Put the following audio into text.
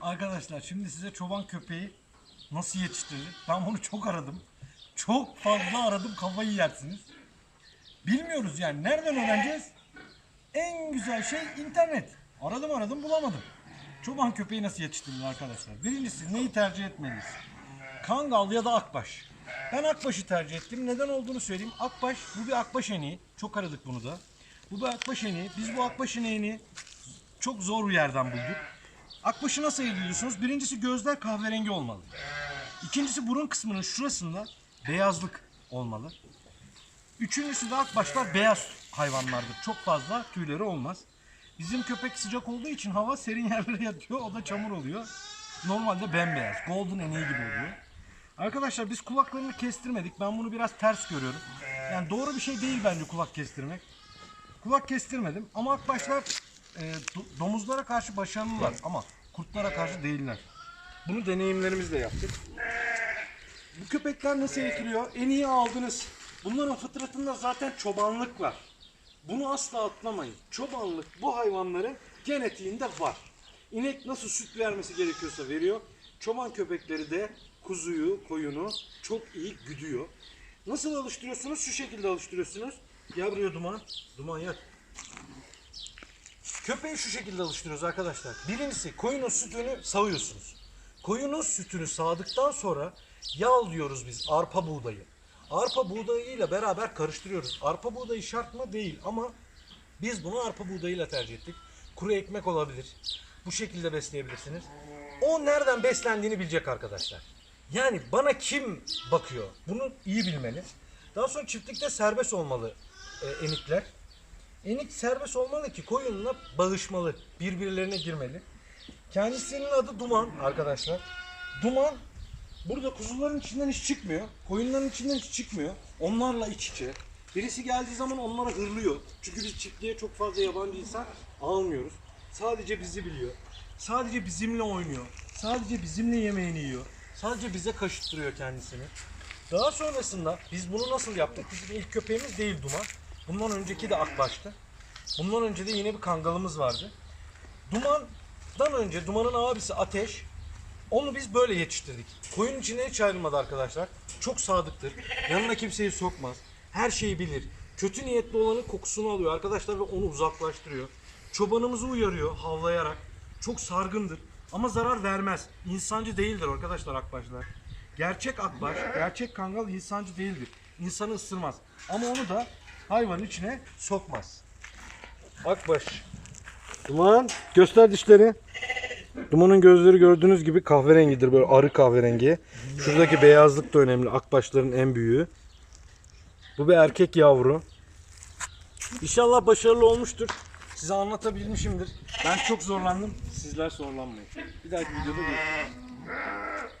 Arkadaşlar şimdi size çoban köpeği nasıl yetiştirilir? Ben bunu çok aradım. Çok fazla aradım kafayı yersiniz. Bilmiyoruz yani. Nereden öğreneceğiz? En güzel şey internet. Aradım aradım bulamadım. Çoban köpeği nasıl yetiştirilir arkadaşlar? Birincisi neyi tercih etmeliyiz? Kangal ya da akbaş. Ben akbaşı tercih ettim. Neden olduğunu söyleyeyim. Akbaş, bu bir akbaş eneği. Çok aradık bunu da. Bu bir akbaş eneği. Biz bu akbaş eneğini çok zor bir yerden bulduk. Akbaşı nasıl ayırıyorsunuz? Birincisi gözler kahverengi olmalı. İkincisi burun kısmının şurasında beyazlık olmalı. Üçüncüsü de akbaşlar beyaz hayvanlardır. Çok fazla tüyleri olmaz. Bizim köpek sıcak olduğu için hava serin yerlere yatıyor. O da çamur oluyor. Normalde bembeyaz. Golden eneği gibi oluyor. Arkadaşlar biz kulaklarını kestirmedik. Ben bunu biraz ters görüyorum. Yani doğru bir şey değil bence kulak kestirmek. Kulak kestirmedim ama akbaşlar e, do- domuzlara karşı başarılılar ama kurtlara karşı değiller. Bunu deneyimlerimizle yaptık. Bu köpekler nasıl eğitiliyor? En iyi aldınız. Bunların fıtratında zaten çobanlık var. Bunu asla atlamayın. Çobanlık bu hayvanların genetiğinde var. İnek nasıl süt vermesi gerekiyorsa veriyor. Çoban köpekleri de kuzuyu, koyunu çok iyi güdüyor. Nasıl alıştırıyorsunuz? Şu şekilde alıştırıyorsunuz. Gel buraya duman. Duman yak. Köpeği şu şekilde alıştırıyoruz arkadaşlar. Birincisi koyunun sütünü sağıyorsunuz. Koyunun sütünü sağdıktan sonra yağlıyoruz biz arpa buğdayı. Arpa buğdayıyla beraber karıştırıyoruz. Arpa buğdayı şart mı? Değil ama biz bunu arpa buğdayıyla tercih ettik. Kuru ekmek olabilir. Bu şekilde besleyebilirsiniz. O nereden beslendiğini bilecek arkadaşlar. Yani bana kim bakıyor? Bunu iyi bilmeli. Daha sonra çiftlikte serbest olmalı e, enikler. Enik serbest olmalı ki koyunla bağışmalı, birbirlerine girmeli. Kendisinin adı Duman arkadaşlar. Duman burada kuzuların içinden hiç çıkmıyor. Koyunların içinden hiç çıkmıyor. Onlarla iç içe. Birisi geldiği zaman onlara hırlıyor. Çünkü biz çiftliğe çok fazla yabancı insan almıyoruz. Sadece bizi biliyor. Sadece bizimle oynuyor. Sadece bizimle yemeğini yiyor. Sadece bize kaşıttırıyor kendisini. Daha sonrasında biz bunu nasıl yaptık? Bizim ilk köpeğimiz değil Duman. Bundan önceki de Akbaş'tı. Bundan önce de yine bir kangalımız vardı. Duman'dan önce Duman'ın abisi Ateş. Onu biz böyle yetiştirdik. Koyun içinden hiç ayrılmadı arkadaşlar. Çok sadıktır. Yanına kimseyi sokmaz. Her şeyi bilir. Kötü niyetli olanın kokusunu alıyor arkadaşlar ve onu uzaklaştırıyor. Çobanımızı uyarıyor havlayarak. Çok sargındır ama zarar vermez. İnsancı değildir arkadaşlar akbaşlar. Gerçek akbaş, gerçek kangal insancı değildir. İnsanı ısırmaz. Ama onu da hayvanın içine sokmaz. Akbaş. Duman göster dişleri. Dumanın gözleri gördüğünüz gibi kahverengidir böyle arı kahverengi. Şuradaki beyazlık da önemli. Akbaşların en büyüğü. Bu bir erkek yavru. İnşallah başarılı olmuştur. Size anlatabilmişimdir. Ben çok zorlandım. Sizler zorlanmayın. Bir dahaki videoda görüşürüz.